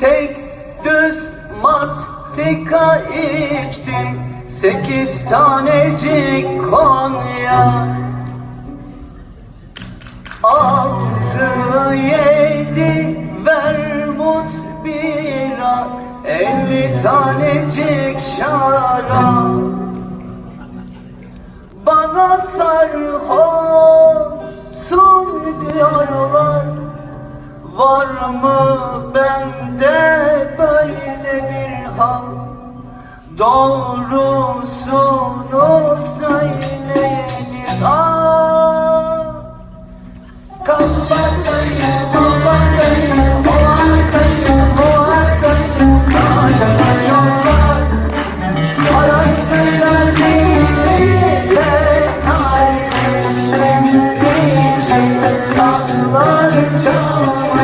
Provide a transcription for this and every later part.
tek düz mastika içtim Sekiz tanecik Konya. Altı yedi vermut bira. Elli tanecik şarap. Bana sarhoşsun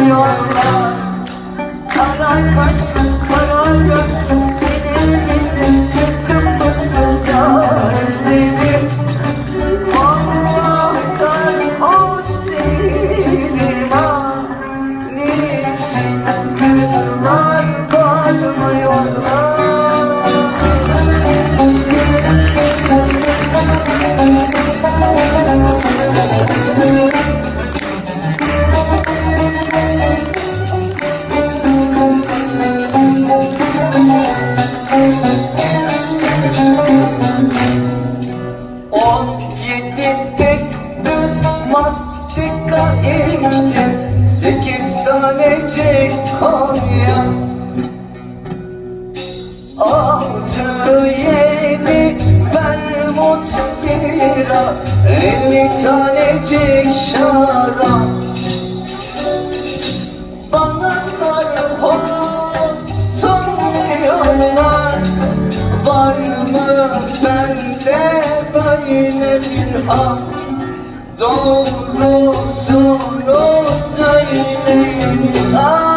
çalmıyorlar Kara kaşlı, tanecik Konya Altı yedi vermut bira Elli tanecik şarap Bana sarhoşsun diyorlar Var mı bende böyle bir hal Doğrusunu söyleyiniz Oh.